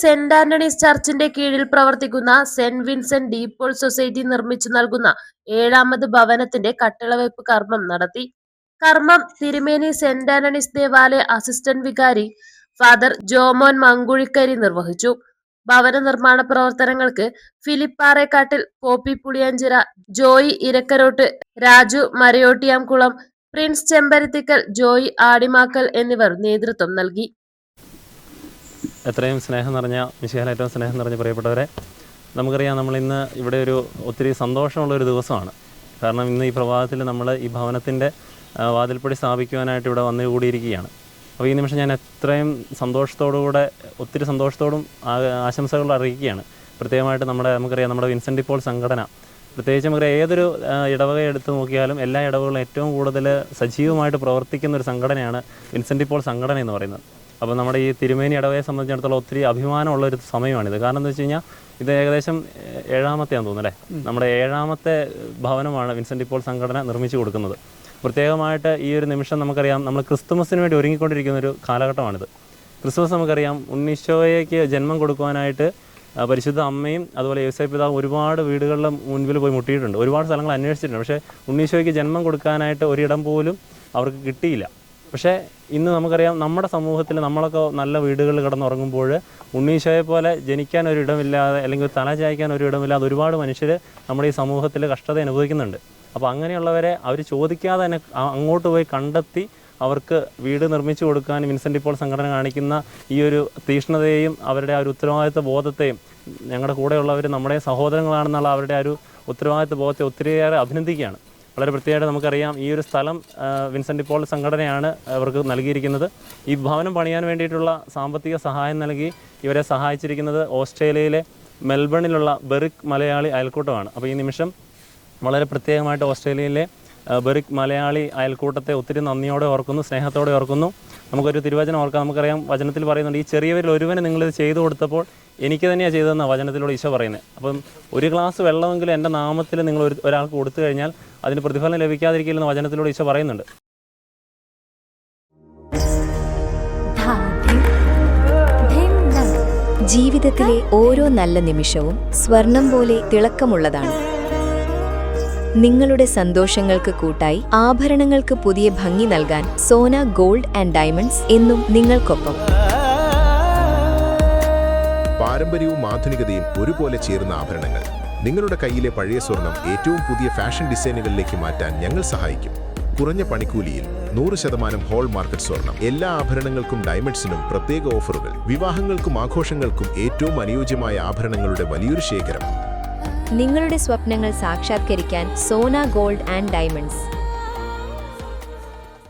Saint Antony's ചർച്ചിന്റെ കീഴിൽ പ്രവർത്തിക്കുന്ന saint Vincent De Paul society നിർമ്മിച്ചു നൽകുന്ന ഏഴാമത് ഭവനത്തിന്റെ കട്ടിളവയ്പ് കർമ്മം നടത്തി. കർമ്മം തിരുമേനി സെന്റ് ആന്റണീസ് ദേവാലയ അസിസ്റ്റന്റ് വികാരി ഫാദർ ജോമോൻ മങ്കുഴിക്കരി നിർവഹിച്ചു. ഭവന നിർമ്മാണ പ്രവർത്തനങ്ങൾക്ക് ഫിലിപ്പാറേക്കാട്ടിൽ പോപ്പി പുളിയഞ്ചിറ ജോയി ഇരക്കരോട്ട് രാജു മരയോട്ടിയാംകുളം പ്രിൻസ് ചെമ്പരത്തിക്കൽ ജോയി ആടിമാക്കൽ എന്നിവർ നേതൃത്വം നൽകി. എത്രയും സ്നേഹം നിറഞ്ഞ മിശിഹാൽ ഏറ്റവും സ്നേഹം നിറഞ്ഞ പ്രിയപ്പെട്ടവരെ നമുക്കറിയാം നമ്മൾ ഇന്ന് ഇവിടെ ഒരു ഒത്തിരി സന്തോഷമുള്ളൊരു ദിവസമാണ്. കാരണം ഇന്ന് ഈ പ്രഭാതത്തിൽ നമ്മൾ ഈ ഭവനത്തിന്റെ വാതിൽപ്പടി സ്ഥാപിക്കുവാനായിട്ട് ഇവിടെ വന്നു കൂടിയിരിക്കുകയാണ്. അപ്പോൾ ഈ നിമിഷം ഞാൻ എത്രയും സന്തോഷത്തോടുകൂടെ ഒത്തിരി സന്തോഷത്തോടും ആശംസകൾ അറിയിക്കുകയാണ്. പ്രത്യേകമായിട്ട് നമ്മുടെ നമുക്കറിയാം നമ്മുടെ വിൻസെന്റ് ഇപ്പോൾ സംഘടന പ്രത്യേകിച്ച് നമുക്കറിയാം ഏതൊരു ഇടവക എടുത്തു നോക്കിയാലും എല്ലാ ഇടവകളും ഏറ്റവും കൂടുതൽ സജീവമായിട്ട് പ്രവർത്തിക്കുന്ന ഒരു സംഘടനയാണ് വിൻസെന്റ് ഇപ്പോൾ സംഘടന എന്ന് പറയുന്നത്. അപ്പോൾ നമ്മുടെ ഈ തിരുമേനി ഇടവയെ സംബന്ധിച്ചിടത്തോളം ഒത്തിരി അഭിമാനമുള്ള ഒരു സമയമാണിത്. കാരണം എന്താ വെച്ച് കഴിഞ്ഞാൽ ഇത് ഏകദേശം ഏഴാമത്തെയാണെന്ന് തോന്നുന്നു അല്ലേ? നമ്മുടെ ഏഴാമത്തെ ഭവനമാണ് വിൻസെന്റ് ഇപ്പോൾ സംഘടന നിർമ്മിച്ചു കൊടുക്കുന്നത്. പ്രത്യേകമായിട്ട് ഈ ഒരു നിമിഷം നമുക്കറിയാം നമ്മൾ ക്രിസ്തുമസിന് വേണ്ടി ഒരുങ്ങിക്കൊണ്ടിരിക്കുന്ന ഒരു കാലഘട്ടമാണിത്. ക്രിസ്മസ് നമുക്കറിയാം ഉണ്ണീശോയ്ക്ക് ജന്മം കൊടുക്കുവാനായിട്ട് പരിശുദ്ധ അമ്മയും അതുപോലെ യേശുദൈവ പിതാവും ഒരുപാട് വീടുകളിലെ മുൻപിൽ പോയി മുട്ടിയിട്ടുണ്ട്. ഒരുപാട് സ്ഥലങ്ങൾ അന്വേഷിച്ചിട്ടുണ്ട്. പക്ഷേ ഉണ്ണീശോയ്ക്ക് ജന്മം കൊടുക്കാനായിട്ട് ഒരിടം പോലും അവർക്ക് കിട്ടിയില്ല. പക്ഷേ ഇന്ന് നമുക്കറിയാം നമ്മുടെ സമൂഹത്തിൽ നമ്മളൊക്കെ നല്ല വീടുകളിൽ കിടന്നുറങ്ങുമ്പോൾ ഉണ്ണീശോയെ പോലെ ജനിക്കാൻ ഒരു ഇടമില്ലാതെ അല്ലെങ്കിൽ തല ചായ്ക്കാൻ ഒരു ഇടമില്ലാതെ ഒരുപാട് മനുഷ്യർ നമ്മുടെ ഈ സമൂഹത്തിൽ കഷ്ടത അനുഭവിക്കുന്നുണ്ട്. അപ്പോൾ അങ്ങനെയുള്ളവരെ അവർ ചോദിക്കാതെ തന്നെ അങ്ങോട്ട് പോയി കണ്ടെത്തി അവർക്ക് വീട് നിർമ്മിച്ചു കൊടുക്കാൻ വിൻസെന്റ് ഇപ്പോൾ സംഘടന കാണിക്കുന്ന ഈ ഒരു തീഷ്ണതയെയും അവരുടെ ആ ഒരു ഉത്തരവാദിത്വ ബോധത്തെയും ഞങ്ങളുടെ കൂടെയുള്ളവർ നമ്മുടെ സഹോദരങ്ങളാണെന്നുള്ള അവരുടെ ആ ഒരു ഉത്തരവാദിത്വ ബോധത്തെ ഒത്തിരിയേറെ അഭിനന്ദിക്കുകയാണ്. വളരെ വൃത്തിയായിട്ട് നമുക്കറിയാം ഈ ഒരു സ്ഥലം വിൻസെന്റ് ഇപ്പോൾ സംഘടനയാണ് അവർക്ക് നൽകിയിരിക്കുന്നത്. ഈ ഭവനം പണിയാൻ വേണ്ടിയിട്ടുള്ള സാമ്പത്തിക സഹായം നൽകി ഇവരെ സഹായിച്ചിരിക്കുന്നത് ഓസ്ട്രേലിയയിലെ മെൽബണിലുള്ള ബെറിക് മലയാളി അയൽക്കൂട്ടമാണ്. അപ്പോൾ ഈ നിമിഷം വളരെ പ്രത്യേകമായിട്ട് ഓസ്ട്രേലിയയിലെ ബെറിക് മലയാളി അയൽക്കൂട്ടത്തെ ഒത്തിരി നന്ദിയോടെ ഓർക്കുന്നു സ്നേഹത്തോടെ ഓർക്കുന്നു. നമുക്കൊരു തിരുവചനം ഓർക്കാം. നമുക്കറിയാം വചനത്തിൽ പറയുന്നുണ്ട് ഈ ചെറിയവരിൽ ഒരുവന് നിങ്ങളിത് ചെയ്തു കൊടുത്തപ്പോൾ എനിക്ക് തന്നെയാണ് ചെയ്തതെന്ന വചനത്തിലൂടെ ഈശോ പറയുന്നത്. അപ്പം ഒരു ഗ്ലാസ് വെള്ളമെങ്കിലും എന്റെ നാമത്തിൽ നിങ്ങൾ ഒരു ഒരാൾക്ക് കൊടുത്തു കഴിഞ്ഞാൽ അതിന് പ്രതിഫലം ലഭിക്കാതിരിക്കില്ലെന്ന് വചനത്തിലൂടെ ഈശോ പറയുന്നുണ്ട്. ജീവിതത്തിലെ ഓരോ നല്ല നിമിഷവും സ്വർണം പോലെ തിളക്കമുള്ളതാണ്. നിങ്ങളുടെ സന്തോഷങ്ങൾക്ക് കൂട്ടായി ആഭരണങ്ങൾക്ക് പുതിയ ഭംഗി നൽകാൻ സോന ഗോൾഡ് ആൻഡ് ഡയമണ്ട്സ് എന്നും നിങ്ങൾക്കൊപ്പം. പാരമ്പര്യവും ആധുനികതയും ഒരുപോലെ ചേർന്ന ആഭരണങ്ങൾ നിങ്ങളുടെ കയ്യിലെ പഴയ സ്വർണം ഏറ്റവും പുതിയ ഫാഷൻ ഡിസൈനുകളിലേക്ക് മാറ്റാൻ ഞങ്ങൾ സഹായിക്കും. കുറഞ്ഞ പണിക്കൂലിയിൽ നൂറ് ശതമാനം ഹോൾ മാർക്കറ്റ് സ്വർണം എല്ലാ ആഭരണങ്ങൾക്കും ഡയമണ്ട്സിനും പ്രത്യേക ഓഫറുകൾ വിവാഹങ്ങൾക്കും ആഘോഷങ്ങൾക്കും ഏറ്റവും അനുയോജ്യമായ ആഭരണങ്ങളുടെ വലിയൊരു ശേഖരം. നിങ്ങളുടെ സ്വപ്നങ്ങൾ സാക്ഷാത്കരിക്കാൻ സോന ഗോൾഡ് ആൻഡ് ഡയമണ്ട്സ്.